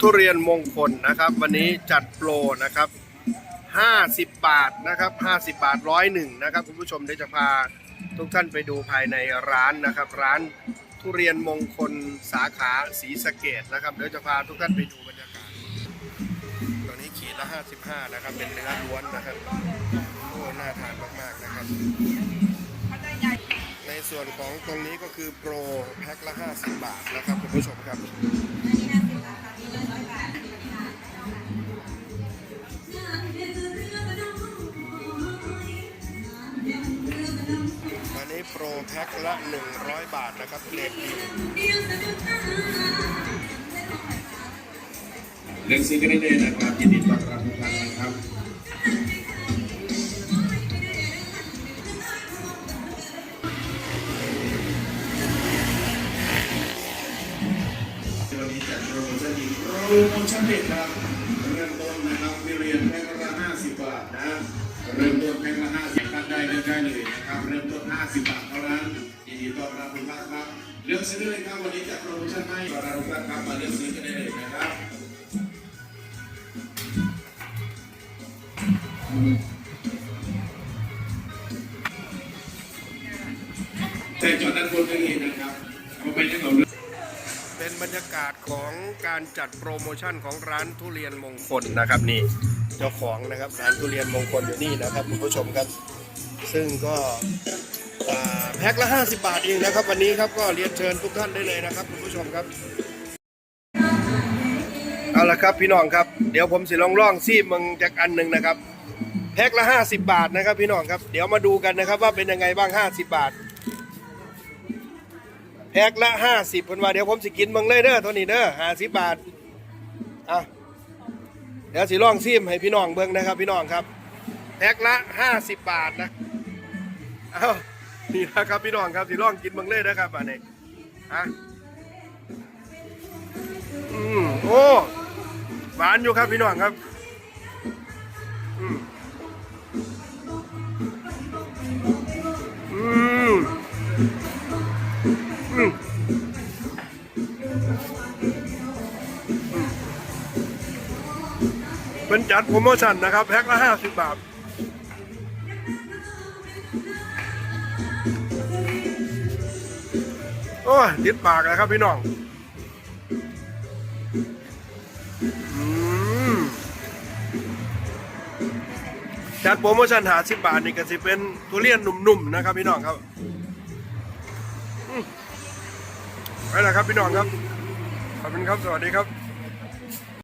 ทุเรียนมงคลนะครับ วันนี้จัดโปรนะครับ 50 บาทนะครับ 50 บาทร้อยหนึ่งนะครับคุณผู้ชมเดี๋ยวจะพาทุกท่านไปดูภายในร้านนะครับ ร้านทุเรียนมงคลสาขาศรีสะเกดนะครับเดี๋ยวจะพาทุกท่านไปดูบรรยากาศตัวนี้ขีดละ 55 นะครับ เป็นเนื้อล้วนนะครับโอ้น่าทานมากๆนะครับ ในส่วนของตรงนี้ก็คือโปรแพ็คละ 50 บาทนะครับคุณผู้ชมครับ นี้โปรแพ็คละ 100 บาทนะครับเกรดดีเรื่องซื้อกันได้เลยนะครับยินดีต้อนรับทุกท่านนะครับวันนี้จัดโปรโมชั่นอีกโปรโมชั่นเด็ดครับเริ่มต้นนะครับวิเรียนแพ็คละ50 บาทนะเริ่มต้นแพ็คละ50ท่านได้เลือก ได้เลยนะครับ เริ่มต้น 50 บาทเท่านั้นยินดีต้อนรับทุกท่านครับ เลือกซื้อได้เลยครับวันนี้จัดโปรโมชั่นให้ตอนรับทุกท่าครับมาเลือกซื้อกันได้เลยนะครับแต่จอดด้านบนได้เลยนะครับเอาไปยังเราเลือกเป็นบรรยากาศของการจัดโปรโมชั่นของร้านทุเรียนมงคลนะครับนี่เจ้าของนะครับร้านทุเรียนมงคลอยู่นี่นะครับคุณผู้ชมครับ ซึ่งก็แพ็คละ 50 บาทเองนะครับ วันนี้ครับก็เรียนเชิญทุกท่านได้เลยนะครับคุณผู้ชมครับ เอาละครับพี่น้องครับเดี๋ยวผมสิลองล่องซีบมึงจากอันหนึ่งนะครับ แพ็คละ 50 บาทนะครับ พี่น้องครับเดี๋ยวมาดูกันนะครับว่าเป็นยังไงบ้าง 50 บาท แพ็คละห้าสิบคนว่าเดี๋ยวผมสิกินเบงเลยเด้อตัวนี้เด้อห้าสิบบาทอะเดี๋ยวสิลองซิมให้พี่น้องเบิ่งนะครับ พี่น้องครับแพ็คละห้าสิบบาทนะ เอ้านี่นะครับพี่น้องครับสิลองกินเบังเลยนะครับอันนี้อะอืมโอ้หวานอยู่ครับพี่น้องครับอืมอืมอืมเป็นจัดโปรโมชั่นนะครับ แพ็คละห้าสิบบาท โอ้ยติดปากนะครับพี่น้อง อืมจัดโปรโมชั่นหาสิบบาทนี่ก็สิเป็นทุเรียนหนุ่มๆนะครับพี่น้องครับไปแล้วครับพี่น้องครับ ขอบคุณครับ สวัสดีครับ